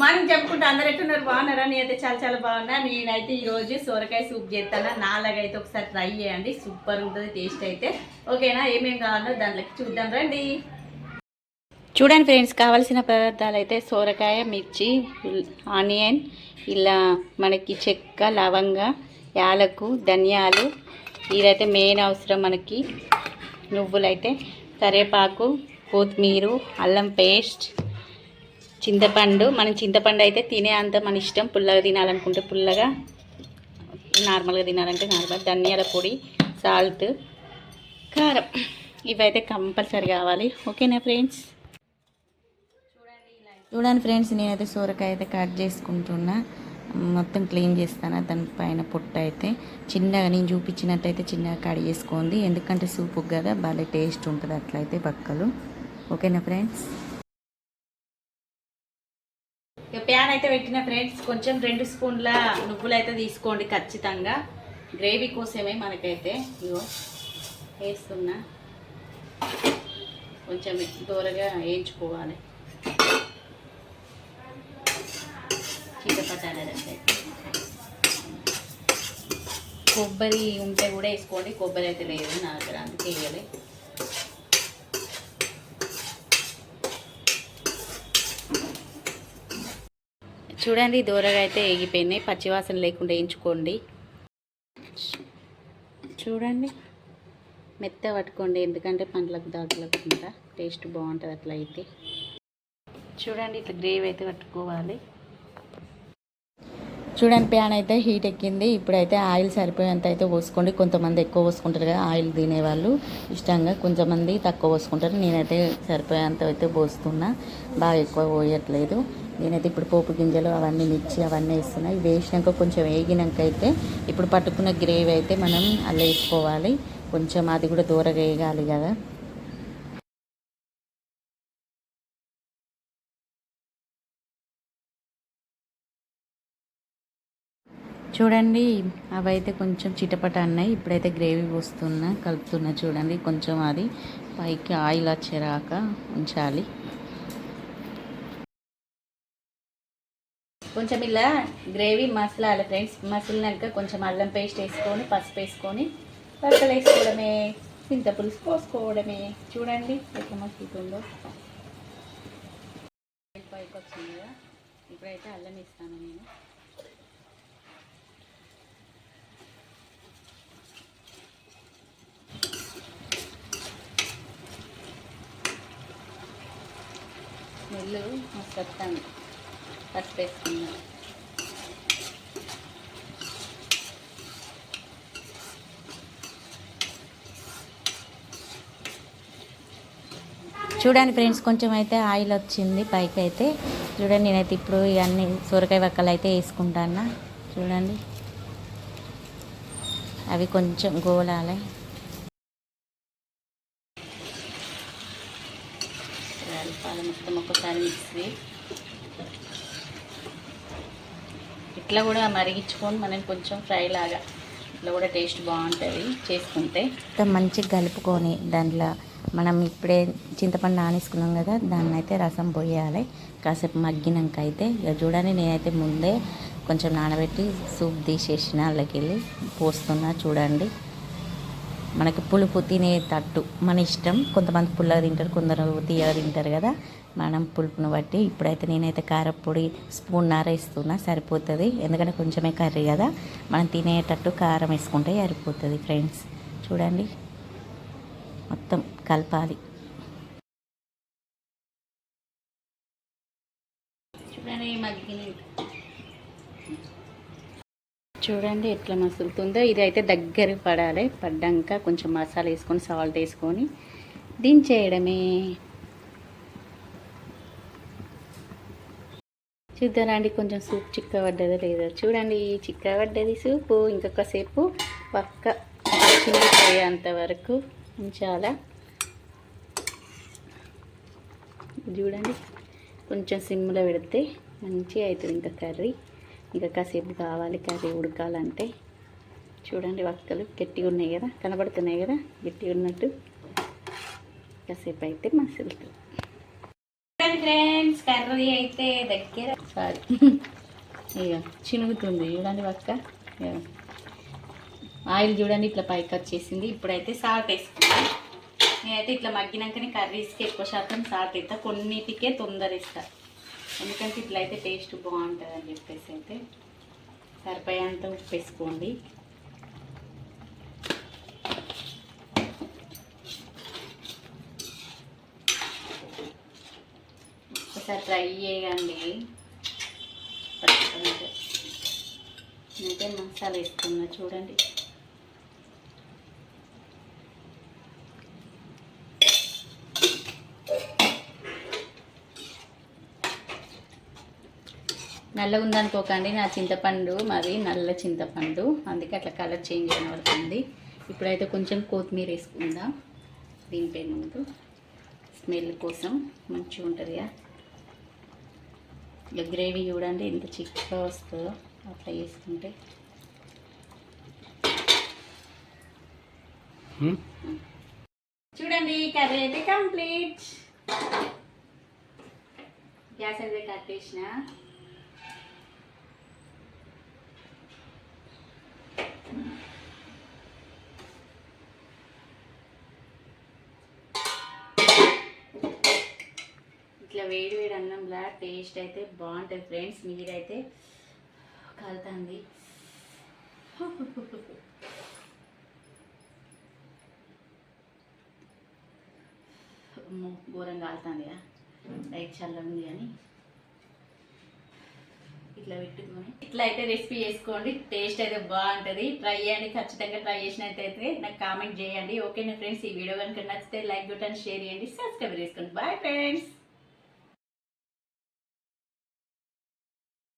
Morning చెప్పుకుంటే అందరు ఎట్టున్నారు? బాగున్నారా? నేనైతే చాలా చాలా బాగున్నా. నేనైతే ఈరోజు సొరకాయ సూప్ చేస్తాను. నాలాగైతే ఒకసారి ట్రై చేయండి. సూపర్ ఉంటుంది టేస్ట్ అయితే. ఓకేనా? ఏమేమి కావాలో దాంట్లోకి చూద్దాం రండి. చూడండి ఫ్రెండ్స్ కావాల్సిన పదార్థాలు అయితే సోరకాయ మిర్చి ఆనియన్ ఇలా మనకి చెక్క లవంగ యాలకు ధనియాలు. ఇదైతే మెయిన్ అవసరం మనకి. నువ్వులైతే కరివేపాకు కొత్తిమీర అల్లం పేస్ట్ చింతపండు మనం చింతపండు అయితే తినే అంత మన ఇష్టం. పుల్లగా తినాలనుకుంటే పుల్లగా నార్మల్గా తినాలంటే నార్మల్. ధనియాల పొడి సాల్ట్ కారం. ఇవైతే కంపల్సరీ కావాలి. ఓకేనా ఫ్రెండ్స్? చూడండి ఫ్రెండ్స్ నేనైతే సోరకాయ అయితే కట్ చేసుకుంటున్నా. మొత్తం క్లీన్ చేస్తాను. దాని పైన పొట్టు అయితే చిన్నగా నేను చూపించినట్టయితే చిన్నగా కట్ చేసుకోండి. ఎందుకంటే సూపు కదా భలే టేస్ట్ ఉంటుంది అట్లయితే బక్కలు. ఓకేనా ఫ్రెండ్స్? ప్యాన్ అయితే పెట్టిన ఫ్రెండ్స్ కొంచెం రెండు స్పూన్ల నువ్వులు అయితే తీసుకోండి ఖచ్చితంగా. గ్రేవీ కోసమే మనకైతే. ఇగో వేస్తున్నా. కొంచెం దూరగా వేయించుకోవాలి. చిన్నపట్టాలంటే కొబ్బరి ఉంటే కూడా వేసుకోండి. కొబ్బరి అయితే లేదు నా దగ్గర అందుకే వేయాలి. చూడండి దూరగా అయితే ఎగిపోయినాయి. పచ్చివాసన లేకుండా వేయించుకోండి. చూడండి మెత్త పట్టుకోండి. ఎందుకంటే పండ్లకు దాటలేకుండా టేస్ట్ బాగుంటుంది అట్లా అయితే చూడండి ఇట్లా గ్రేవీ అయితే పట్టుకోవాలి. చూడండి ప్యాన్ అయితే హీట్ ఎక్కింది. ఇప్పుడైతే ఆయిల్ సరిపోయేంత అయితే పోసుకోండి. కొంతమంది ఎక్కువ పోసుకుంటారు కదా ఆయిల్ తినేవాళ్ళు ఇష్టంగా కొంతమంది తక్కువ పోసుకుంటారు. నేనైతే సరిపోయేంత అయితే పోస్తున్నా. బాగా ఎక్కువ పోయట్లేదు. నేనైతే ఇప్పుడు పోపు గింజలు అవన్నీ మిర్చి అవన్నీ వేస్తున్నా. ఇవి వేసినాక కొంచెం వేగినాక అయితే ఇప్పుడు పట్టుకున్న గ్రేవీ అయితే మనం అలా వేసుకోవాలి కొంచెం అది కూడా దూరగా వేయగాలి కదా. చూడండి అవైతే కొంచెం చిటపట అన్నాయి. ఇప్పుడైతే గ్రేవీ పోస్తున్నా కలుపుతున్నా చూడండి. కొంచెం అది పైకి ఆయిల్ వచ్చేరాక ఉంచాలి. కొంచెం ఇలా గ్రేవీ మసలాలి ఫ్రెండ్స్. మసిలినాక కొంచెం అల్లం పేస్ట్ వేసుకొని పసుపు వేసుకొని పక్కలు వేసుకోవడమే చింత పులుసు పోసుకోవడమే. చూడండి ఎట్లా మసులుతుందో. పైకి వచ్చింది కదా. ఇప్పుడైతే అల్లం ఇస్తాను నేను. స్మెల్ మస్తు వస్తాను పసుపు వేసుకున్నా. చూడండి ఫ్రెండ్స్ కొంచెం అయితే ఆయిల్ వచ్చింది పైకి అయితే. చూడండి నేనైతే ఇప్పుడు ఇవన్నీ సొరకాయ వక్కలు అయితే వేసుకుంటాను చూడండి. అవి కొంచెం గోలాలి. కలపాలి మొత్తం ఒక్కసారి మిక్సీ ఇట్లా కూడా మరిగించుకొని మనం కొంచెం ఫ్రై లాగా ఇట్లా కూడా టేస్ట్ బాగుంటుంది చేసుకుంటే. మంచిగా కలుపుకొని దాంట్లో మనం ఇప్పుడే చింతపండు నానేసుకున్నాం కదా దాన్ని అయితే రసం పోయాలి. కాసేపు మగ్గినాక అయితే ఇక చూడండి నేనైతే ముందే కొంచెం నానబెట్టి సూప్ తీసేసిన వాళ్ళకి వెళ్ళి పోస్తున్నా చూడండి. మనకి పులుపు తినే తట్టు మన ఇష్టం. కొంతమంది పుల్లగా తింటారు కొందరు తీయగా తింటారు కదా. మనం పులుపును బట్టి ఇప్పుడైతే నేనైతే కారపొడి స్పూన్ నార వేస్తున్నా సరిపోతుంది. ఎందుకంటే కొంచెమే కర్రీ కదా. మనం తినేటట్టు కారం వేసుకుంటే సరిపోతుంది ఫ్రెండ్స్. చూడండి. మొత్తం కలపాలి చూడండి మగ్గిన చూడండి ఎట్లా మసులుతుందో. ఇది అయితే దగ్గర పడాలి. పడ్డాక కొంచెం మసాలా వేసుకొని సాల్ట్ వేసుకొని దించేయడమే చూద్దానండి కొంచెం సూప్ చిక్క పడ్డదో లేదో? చూడండి చిక్క పడ్డది సూపు. ఇంకొక సేపు పక్క చిన్నపోయేంత వరకు ఉంచాలా. చూడండి కొంచెం సిమ్లో పెడితే మంచిగా అవుతుంది. ఇంకా కర్రీ. ఇంకా కాసేపు కావాలి కర్రీ ఉడకాలంటే. చూడండి వక్కలు గట్టిగా ఉన్నాయి కదా కనబడుతున్నాయి కదా గట్టిగా ఉన్నట్టు. కాసేపు అయితే మసులుతుంది ఫ్రెండ్స్ కర్రీ అయితే దగ్గర. సారీ. ఇక చినుగుతుంది చూడండి ఇక. ఆయిల్ చూడండి ఇట్లా పైకి వచ్చేసింది. ఇప్పుడైతే సాల్ట్ వేసుకుంటాం నేనైతే ఇట్లా మగ్గినాకనే కర్రీస్కి ఎక్కువ శాతం సాల్ట్ వేస్తా. కొన్నిటికే తొందర ఇస్తా ఎందుకంటే ఇట్లా అయితే టేస్ట్ బాగుంటుంది అని చెప్పేసి అయితే సరిపోయేంత ఉప్పు వేసుకోండి. ఒకసారి ట్రై చేయండి. అయితే మసాలా వేసుకున్నా చూడండి. నల్లగా ఉందనుకోకండి నా చింతపండు మరి నల్ల చింతపండు. అందుకే అట్లా కలర్ చేంజ్ కనబడుతుంది. ఇప్పుడైతే కొంచెం కొత్తిమీర వేసుకుందాం. దీనిపై ముందు స్మెల్ కోసం మంచిగా ఉంటుందిగా ఇక గ్రేవీ చూడండి ఎంత చిక్కగా వస్తుందో అట్లా వేసుకుంటే చూడండి కర్రీ అయితే కంప్లీట్. గ్యాస్ అయితే కట్టేసిన. ఇట్లా వేడి వేడి అన్నంలా టేస్ట్ అయితే బాగుంటుంది ఫ్రెండ్స్ మీరైతే కలుతుంది. అమ్మో, ఘోరంగా కాలుతుంది లైట్ చల్ల ఉంది అని ఇట్లా పెట్టుకొని. ఇట్లా అయితే రెసిపీ చేసుకోండి. టేస్ట్ అయితే బాగుంటుంది. ట్రై చేయండి. ఖచ్చితంగా ట్రై చేసినట్టయితే నాకు కామెంట్ చేయండి. ఓకేనా ఫ్రెండ్స్ ఈ వీడియో కనుక నచ్చితే లైక్ కొట్టండి షేర్ చేయండి. సబ్స్క్రైబ్ చేసుకోండి బాయ్ ఫ్రెండ్స్